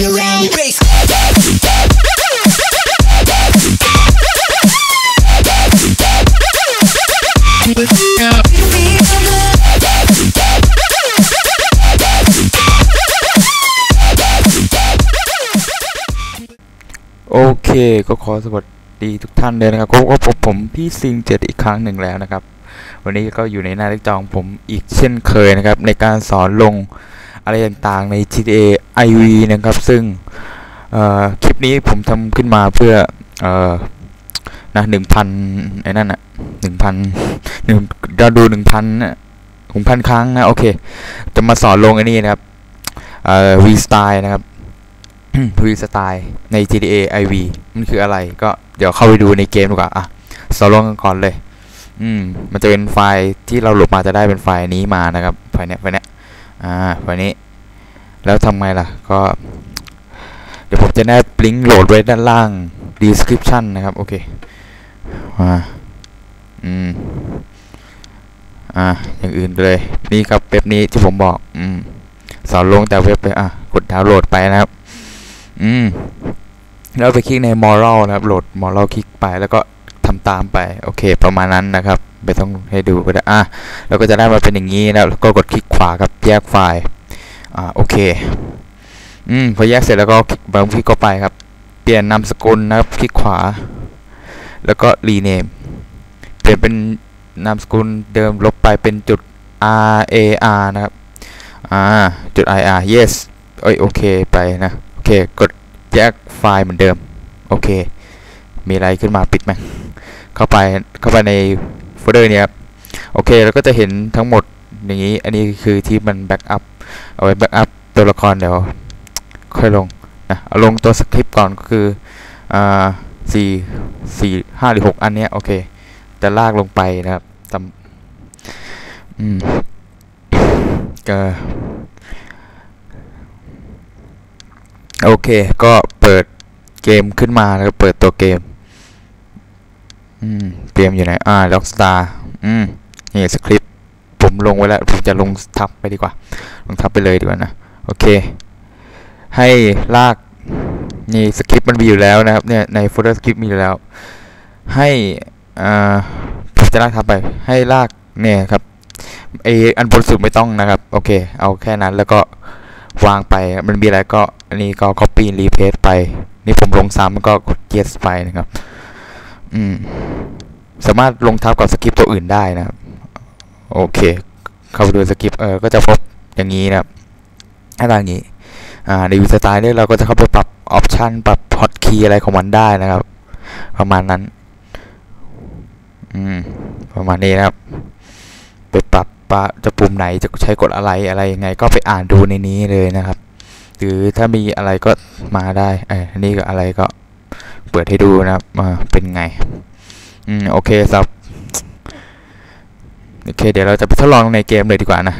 around. Bass. โอเคก็ขอสวัสดีทุกท่านเลยนะครับก็ก็พบผมพี่ซิงเจ็ดอีกครั้งหนึ่งแล้วนะครับ วันนี้ก็อยู่ในหน้าเล็กจองผมอีกเช่นเคยนะครับ ในการสอนลง อะไรต่างๆใน GTA IV นะครับ ซึ่งคลิปนี้ผมทำขึ้นมาเพื่ออนะหนึ่งพันไอ้นั่นอะหนึ่งพันหนึ่งเราดูหนึ่งพันหนึ่งพันครั้งนะโอเค จะมาสอนลงไอ้นี่นะครับเอ่อ V Style นะครับ V Style ใน GTA IV มันคืออะไร ก็เดี๋ยวเข้าไปดูในเกมดีกว่าอะสอนลงกันก่อนเลย อืม มันจะเป็นไฟล์ที่เราโหลดมาจะได้เป็นไฟล์นี้มานะครับไฟล์เนี้ยไฟล์เนี้ย อ่าไฟล์นี้แล้วทำไงล่ะ ก็ เดี๋ยวผมจะแนบลิงก์โหลดไว้ด้านล่าง description นะครับ โอเคอ่าอืมอ่าอย่างอื่นเลย นี่ครับเว็บนี้ที่ผมบอก อืมสอนลงแต่เว็บเลยอะกดดาวน์โหลดไปนะครับ อืมแล้วไปคลิกใน moral นะครับ โหลด moral คลิกไปแล้วก็ทำตามไป โอเค ประมาณนั้นนะครับ ไม่ต้องให้ดูก็ได้อะเราก็จะได้มาเป็นอย่างนี้นะแล้วก็กดคลิกขวาครับแยกไฟล์อ่าโอเคอืมพอแยกเสร็จแล้วก็คลิกบางคลิกก็ไปครับ เปลี่ยนนามสกุลนะครับคลิกขวา แล้วก็ rename เปลี่ยนเป็นนามสกุลเดิมลบไปเป็นจุด r a r นะครับอ่าจุด i r yes เอ้ยโอเคไปนะโอเคกดแยกไฟล์เหมือนเดิมโอเค มีอะไรขึ้นมาปิดไหมเข้าไปเข้าไปใน โฟลเดอร์เนี้ยครับโอเคแล้วก็จะเห็นทั้งหมดอย่างนี้ อันนี้คือที่มันแบ็กอัพเอาไว้แบ็กอัพตัวละครเดี๋ยวค่อยลงนะเอาลงตัวสคริปต์ก่อนก็คืออ่าสี่สี่ห้าหรือหกอันเนี้ยโอเคจะลากลงไปนะครับจำอืมก็โอเค ก็เปิดเกมขึ้นมาแล้วก็เปิดตัวเกม อืม เกมอยู่ไหน อ่า Rockstar อืมนี่สคริปต์ผมลงไว้แล้ว ผมจะลงทับไปดีกว่า ลงทับไปเลยดีกว่านะ โอเค ให้ลาก นี่สคริปต์มันมีอยู่แล้วนะครับ เนี่ย ในโฟลเดอร์สคริปต์มีอยู่แล้ว ให้อ่าผมจะลากทับไป ให้ลาก เนี่ยครับไออันบนสุดไม่ต้องนะครับ โอเค เอาแค่นั้นแล้วก็วางไป มันมีอะไรก็อันนี้ก็ copy and repaste ไป นี่ผมลงซ้ำก็กด yes ไปนะครับ อืม สามารถลงทับกับสคริปต์ตัวอื่นได้นะครับ โอเค เข้าไปดูสคริปต์เออก็จะพบอย่างนี้นะครับหน้าตาอย่างนี้อ่าในวิสไตล์เนี่ยเราก็จะเข้าไปปรับออปชันปรับพอตคีย์อะไรของมันได้นะครับ ประมาณนั้น อืม ประมาณนี้นะครับ ไปปรับปะจะปุ่มไหนจะใช้กดอะไรอะไรยังไง ก็ไปอ่านดูในนี้เลยนะครับ หรือถ้ามีอะไรก็มาได้เออนนี้ก็อะไรก็เปิดให้ดูนะครับเป็นไง อืมโอเคครับโอเค เดี๋ยวเราจะไปทดลองในเกมเลยดีกว่านะ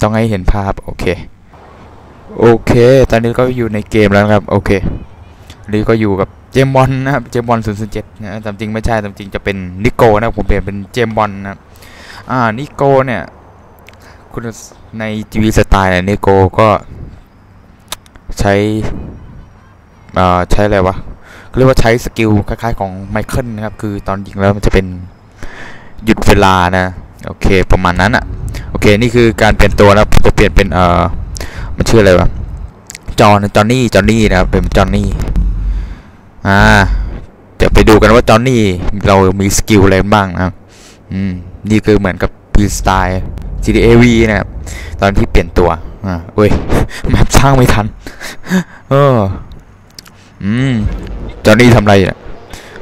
ต้องให้เห็นภาพโอเคโอเค ตอนนี้ก็อยู่ในเกมแล้วครับ โอเคนี่ก็อยู่กับเจมบอลนะครับ เจมบอล0 0 7นะตามจริงไม่ใช่ตามจริงจะเป็นนิโก้นะผมเปลี่ยนเป็นเจมบอลนะครับอ่า นิโก้เนี่ย คุณในจีวีสไตล์เนี่ยนิโก้ก็ใช้อ่าใช้อะไรวะ เรียกว่าใช้สกิลคล้ายๆของไมเคิลนะครับ คือตอนยิงแล้วมันจะเป็นหยุดเวลานะ โอเค ประมาณนั้นอะ่ะ โอเค นี่คือการเปลี่ยนตัวนะผมจะเปลี่ยนเป็นเอ่อ มันชื่ออะไรวะ จอห์นจอนนี่ จอนนี่นะครับ เป็นจอนนี่ อ่า จะไปดูกันว่าจอนนี่เรามีสกิลอะไรบ้างนะครับ อืม นี่คือเหมือนกับพีสไตล์ GTAV นะครับ ตอนที่เปลี่ยนตัว อ่าเว้ยแมปสร้างไม่ทัน เออ อืมจอนนี่ทำอะไรอะ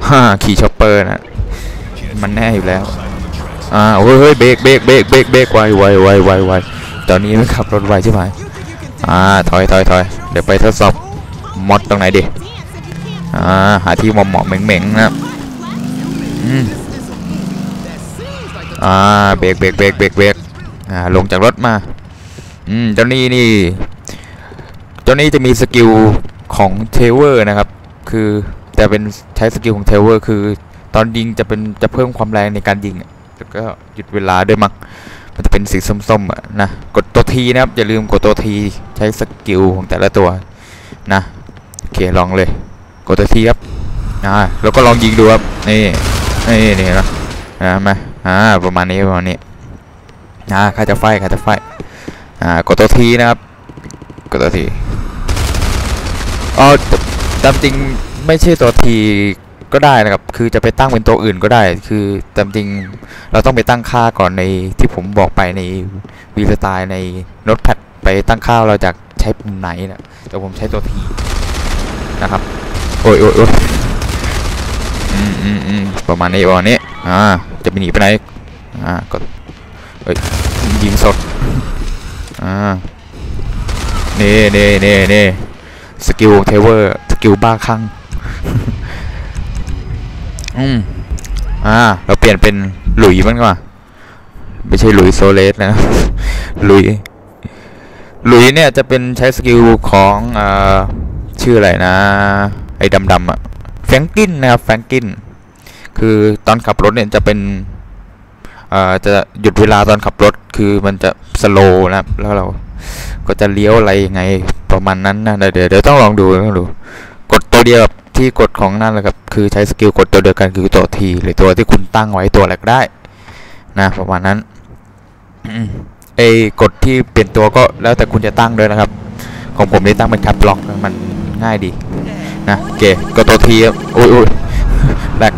ฮ่าขี่ช็อปเปอร์นะมันแน่อยู่แล้วอ่าเฮ้ยเฮ้ยเบรกเบรกเบรกเบรกเบรกไวไวไวไวไวตอนนี้มันขับรถไวใช่ไหมอ่าถอยถอยถอยเดี๋ยวไปทดสอบมอดตรงไหนดิอ่าหาที่เหมาะเหมาะเหม่งเหม่งนะอืมอ่าเบรกเบรกเบรกเบรกเบรกอ่าลงจากรถมาอืมเจ้านี่นี่เจ้านี่จะมีสกิล ของเทเวอร์นะครับ คือแต่เป็นใช้สกิลของเทเวอร์คือ ตอนยิงจะเป็นจะเพิ่มความแรงในการยิงแล้วก็หยุดเวลาด้วยมั้งมันจะเป็นสีส้มๆอะนะกดตัวทีนะครับ อย่าลืมกดตัวทีใช้สกิลของแต่ละตัวนะโอเคลองเลย กดตัวทีครับอ่าแล้วก็ลองยิงดูครับนี่นี่นี่นะอ่ามาอ่าประมาณนี้ประมาณนี้อ่าใครจะไฟใครจะไฟอ่ากดตัวทีนะครับกดตัวที อ๋อแต่ตามจริงไม่ใช่ตัวทีก็ได้นะครับ คือจะไปตั้งเป็นตัวอื่นก็ได้ คือตามจริงเราต้องไปตั้งค่าก่อนในที่ผมบอกไปในวีสไตล์ในโน้ตแพดไปตั้งค่าเราจะใช้ปุ่มไหนนะแต่ผมใช้ตัวทีนะครับ โอ้ยโอ้ยโอ้ยอืมอืมอืมประมาณนี้ประมาณนี้ อ่า จะไปหนีไปไหน อ่า ก็เอ้ย ยิงสด อ่านี่นี่นี่นี่ สกิลเทเวอร์สกิลบ้าคลั่งอืมอ่า เราเปลี่ยนเป็นหลุยมันดีกว่า ไม่ใช่หลุยโซเลสนะ หลุย หลุยเนี่ยจะเป็นใช้สกิลของอ่าชื่ออะไรนะ ไอ้ดำๆอะแฟรงกินนะครับแฟรงกิน คือตอนขับรถเนี่ยจะเป็นเอ่อจะหยุดเวลาตอนขับรถ คือมันจะสโลว์นะครับ แล้วเรา ก็จะเลี้ยวอะไรยังไงประมาณนั้นนะเดี๋ยวเดี๋ยวต้องลองดูต้องดูกดตัวเดียวกับที่กดของนั่นแหละครับคือใช้สกิลกดตัวเดียวกันคือตัวทีหรือตัวที่คุณตั้งไว้ตัวอะไรก็ได้นะประมาณนั้นอืมไอ้กดที่เปลี่ยนตัวก็แล้วแต่คุณจะตั้งด้วยนะครับ ของผมได้ตั้งเป็นคับล็อกมันง่ายดีนะโอเคก็ตัวทีครับอุ้ยอุ้ยแบก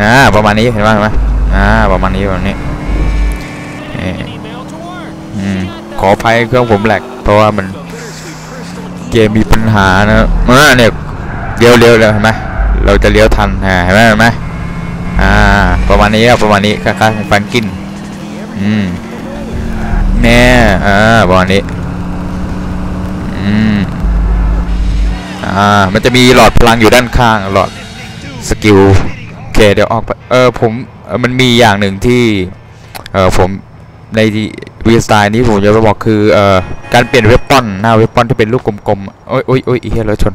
อ่าประมาณนี้เห็นไหมเห็นไหมอ่าประมาณนี้ประมาณนี้เอออืม ขออภัยเครื่องผมแหลกเพราะว่ามันเกมมีปัญหานะอ่าเนี่ยเลี้ยวเลี้ยวเลยเห็นไหมเราจะเลี้ยวทันเห็นไหมเห็นไหมอ่าประมาณนี้ครับประมาณนี้คล้ายๆของฟรงกินอืมแน่อ่าประมาณนี้อืมอ่ามันจะมีหลอดพลังอยู่ด้านข้างหลอดสกิลโอเคเดี๋ยวออกเออผมมันมีอย่างหนึ่งที่เออผมใน วีสไตล์นี้ผมจะไปบอกคือเอ่อการเปลี่ยนเวปปอนหน้าเวปปอนที่เป็นลูกกลมๆโอ้ยโอ้ยโอ้ยอีเหี้ยรถชน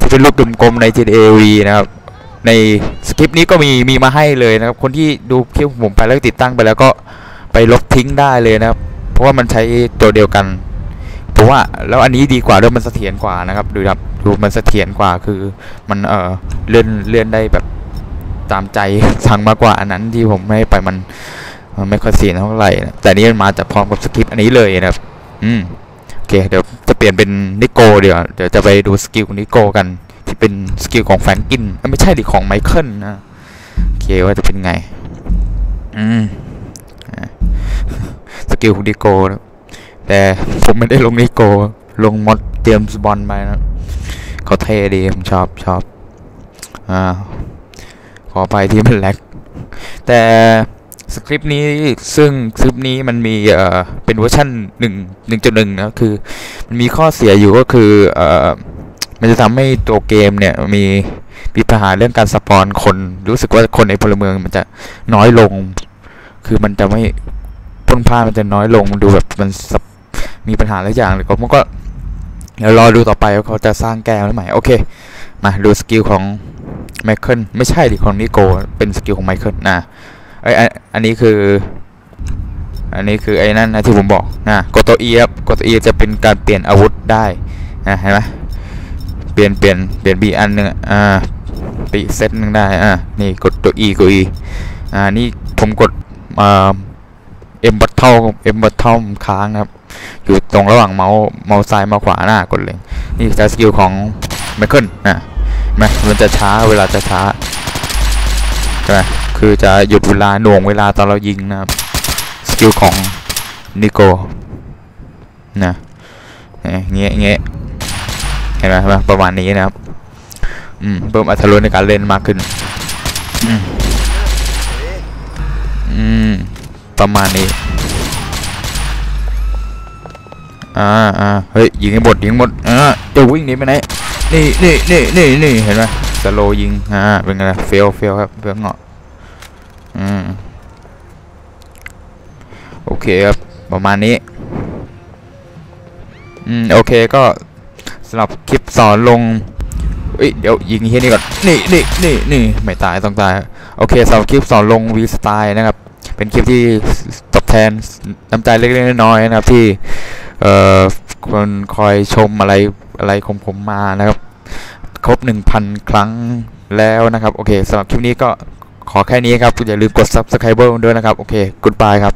ที่เป็นลูกกลมๆใน GTA V นะครับในสคริปต์นี้ก็มีมีมาให้เลยนะครับ คนที่ดูคลิปผมไปแล้วติดตั้งไปแล้วก็ไปลบทิ้งได้เลยนะครับ เพราะว่ามันใช้ตัวเดียวกันผมว่าแล้วอันนี้ดีกว่าด้วยมันเสถียรกว่านะครับ ดูครับดูมันเสถียรกว่าคือมันเออเลื่อนเลื่อนได้แบบตามใจสั่งมากกว่าอันนั้นที่ผมไม่ให้ไปมัน มันไม่ค่อยเสียเท่าไหร่นะแต่นี่มันมาจากพร้อมกับสคริปต์อันนี้เลยนะครับ อืมโอเคเดี๋ยวจะเปลี่ยนเป็นนิโก้เดี๋ยวเดี๋ยวจะไปดูสกิลของนิโก้กัน ที่เป็นสกิลของแฟรงกินไม่ใช่ดิของไมเคิลนะโอเคว่าจะเป็นไง อืมสกิลของนิโก้นะแต่ผมไม่ได้ลงนิโก้ลงมอดเตรียมสบอลไปนะเขาเท่ดีผมชอบชอบอ่าขอไปที่มันแลกแต่ สคริปต์นี้ซึ่งสคริปนี้มันมีเอ่อเป็นเวอร์ชันหนึ่งหนึ่งจุดหนึ่งนะคือมันมีข้อเสียอยู่ก็คือเอ่อมันจะทำให้ตัวเกมเนี่ยมีมีปัญหาเรื่องการสปอนคนรู้สึกว่าคนในพลเมืองมันจะน้อยลง คือมันจะไม่พ่นพ่ามันจะน้อยลงมันดูแบบมันมีปัญหาหลายอย่างเลยก็มันก็เดี๋ยวรอดูต่อไปว่าเขาจะสร้างแก้วหรือไม่โอเค มาดูสกิลของไมเคิลไม่ใช่ดิของนิโกเป็นสกิลของไมเคิลนะ ไอยอันนี้คือ อันนี้คือไอ้นั่นนะที่ผมบอกนะกดตัว E ครับกดตัว E จะเป็นการเปลี่ยนอาวุธได้นะเห็นไหมเปลี่ยนเปลี่ยนเปลี่ยนบีอันหนึ่งอ่าปีเซตหนึ่งได้อ่านี่กดตัว E กด E อ่านี่ผมกดอ่าเอ็มบัตเทิลเอ็มบัตเทิลค้างนะครับ อยู่ตรงระหว่างเมาส์เมาส์ซ้ายเมาส์ขวาหน้ากดเลยนี่จะสกิลของไมเคิลนะเห็นไหมมันจะช้าเวลาจะช้าใช่ไหม คือจะหยุดเวลาหน่วงเวลาตอนเรายิงนะครับ สกิลของนิโกนะเงี้ยเงี้ยเห็นไหมประมาณนี้นะครับอืมเพิ่มอรรถรสในการเล่นมากขึ้นอืมประมาณนี้อ่าอ่าเฮ้ยยิงให้หมดยิงหมดอ่าจะวิ่งหนีไปไหนนี่นี่นี่นี่นี่เห็นไหมสโลยิงอ่าเป็นไงล่ะเฟลเฟลครับเฟืองเงาะ อืมโอเคครับ ประมาณนี้ อืม โอเคก็สำหรับคลิปสอนลงเอ้ยเดี๋ยวยิงเฮียนี่ก่อนนี่นี่นี่นี่ไม่ตายต้องตาย โอเคสำหรับคลิปสอนลงวีสไตล์นะครับ เป็นคลิปที่ตอบแทนน้ำใจเล็กๆน้อยๆนะครับที่เอ่อคนคอยชมอะไรอะไรของผมมานะครับ ครบ 1,000 ครั้งแล้วนะครับ โอเคสำหรับคลิปนี้ก็ ขอแค่นี้ครับอย่าลืมกด subscribe ด้วยนะครับ โอเค goodbye ครับ